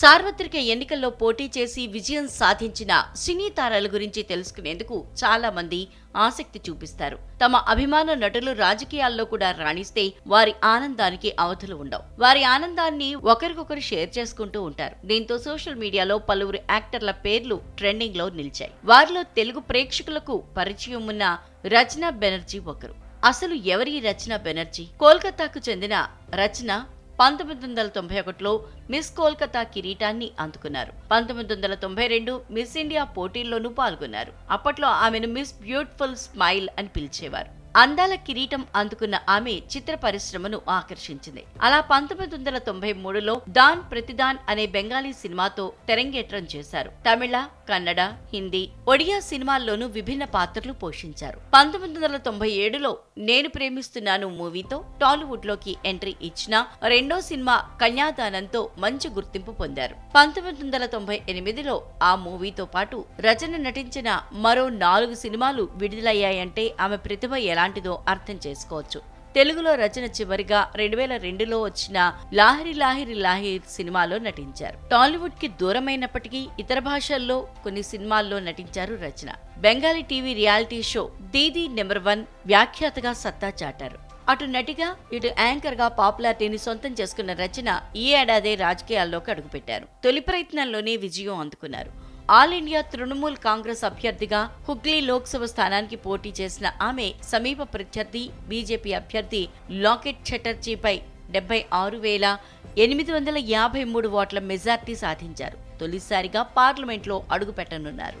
సార్వత్రిక ఎన్నికల్లో పోటీ చేసి విజయం సాధించిన సినీ తారాల గురించి తెలుసుకునేందుకు చాలా మంది ఆసక్తి చూపిస్తారు. తమ అభిమాన నటులు రాజకీయాల్లో కూడా రాణిస్తే వారి ఆనందానికి అవధులు ఉండవు. వారి ఆనందాన్ని ఒకరికొకరు షేర్ చేసుకుంటూ ఉంటారు. దీంతో సోషల్ మీడియాలో పలువురు యాక్టర్ల పేర్లు ట్రెండింగ్లో నిలిచాయి. వారిలో తెలుగు ప్రేక్షకులకు పరిచయం ఉన్న రచన బెనర్జీ ఒకరు. అసలు ఎవరి రచన బెనర్జీ? కోల్కతాకు చెందిన రచన పంతొమ్మిది వందల తొంభై ఒకటిలో మిస్ కోల్కతా కిరీటాన్ని అందుకున్నారు. పంతొమ్మిది వందల తొంభై రెండు మిస్ ఇండియా పోటీల్లోనూ పాల్గొన్నారు. అప్పట్లో ఆమెను మిస్ బ్యూటిఫుల్ స్మైల్ అని పిలిచేవారు. అందాల కిరీటం అందుకున్న ఆమె చిత్ర పరిశ్రమను ఆకర్షించింది. అలా పంతొమ్మిది వందల తొంభై మూడులో దాన్ ప్రతిదాన్ అనే బెంగాలీ సినిమాతో తెరంగేట్రం చేశారు. తమిళ కన్నడ హిందీ ఒడియా సినిమాల్లోనూ విభిన్న పాత్రలు పోషించారు. పంతొమ్మిది వందల తొంభై ఏడులో నేను ప్రేమిస్తున్నాను మూవీతో టాలీవుడ్లోకి ఎంట్రీ ఇచ్చిన రెండో సినిమా కన్యాదానంతో మంచి గుర్తింపు పొందారు. పంతొమ్మిది వందల తొంభై ఎనిమిదిలో ఆ మూవీతో పాటు రచన నటించిన మరో నాలుగు సినిమాలు విడుదలయ్యాయంటే ఆమె ప్రతిభ ఎలా ఎలాంటిదో అర్థం చేసుకోవచ్చు. తెలుగులో రచన చివరిగా రెండు వేల రెండులో వచ్చిన లాహిరి లాహిరి లాహిర్ సినిమాలో నటించారు. టాలీవుడ్కి దూరమైనప్పటికీ ఇతర భాషల్లో కొన్ని సినిమాల్లో నటించారు రచన. Bengali TV reality show Didi number one వ్యాఖ్యాతగా సత్తా చాటారు. అటు నటిగా ఇటు యాంకర్గా పాపులారిటీని సొంతం చేసుకున్న రచన ఈ ఏడాదే రాజకీయాల్లోకి అడుగుపెట్టారు. తొలి ప్రయత్నంలోనే విజయం అందుకున్నారు. ఆల్ ఇండియా తృణమూల్ కాంగ్రెస్ అభ్యర్థిగా హుగ్లీ లోక్సభ స్థానానికి పోటీ చేసిన ఆమె సమీప ప్రత్యర్థి బీజేపీ అభ్యర్థి లాకెట్ చటర్జీపై డెబ్బై ఆరు వేల ఎనిమిది వందల యాభై మూడు ఓట్ల మెజార్టీ సాధించారు. తొలిసారిగా పార్లమెంట్లో అడుగుపెట్టనున్నారు.